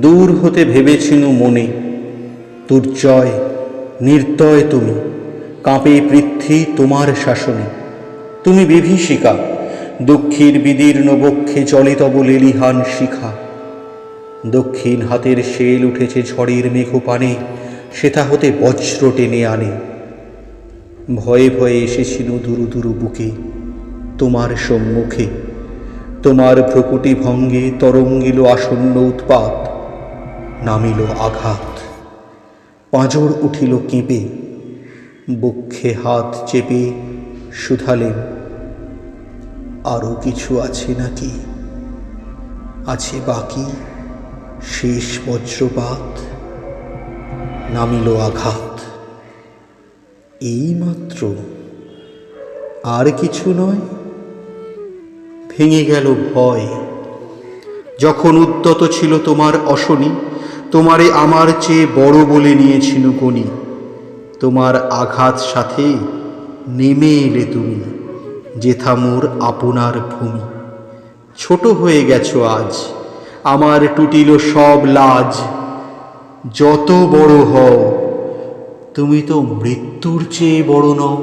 দূর হতে ভেবেছিনু মনে। দুর্জয়, নির্দয় তুমি, কাঁপে পৃথ্বী তোমার শাসনে। তুমি বিভীষিকা, দুঃখীর বিদীর্ণ বক্ষে চলে তব লেলিহান শিখা। দক্ষিণ হাতের শেল উঠেছে ঝড়ের মেঘপানে, সেথা হতে বজ্র টেনে আনে। ভয়ে ভয়ে এসেছিল দুরু দুরু বুকে, তোমার সম্মুখে। তোমার ভ্রকুটি ভঙ্গে তরঙ্গিল আসন্ন উৎপাত। নামিল আঘাত। পাঁজর উঠিল কেঁপে বক্ষে হাত চেপে শুধালেন আরও কিছু আছে নাকি? আছে বাকি, শেষ বজ্রপাত। নামিল আঘাত। এইমাত্র আর কিছু নয়? ভেঙে গেল ভয়। যখন উদ্যত ছিল তোমার অশনি তোমারে আমার চেয়ে বড় বলে নিয়েছিল গণি তোমার আঘাত সাথে নেমে এলে তুমি, যেথা মোর আপনার ভূমি। ছোট হয়ে গেছো আজ, আমার টুটিল সব লাজ। যত বড় হও, তুমি তো মৃত্যুর চেয়ে বড় নও।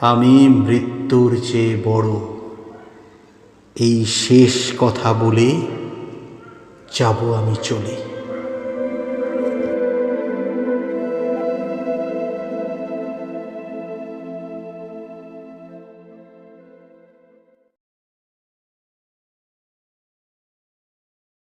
আমি মৃত্যুর চেয়ে বড়। এই শেষ কথা বলে যাব আমি চলে।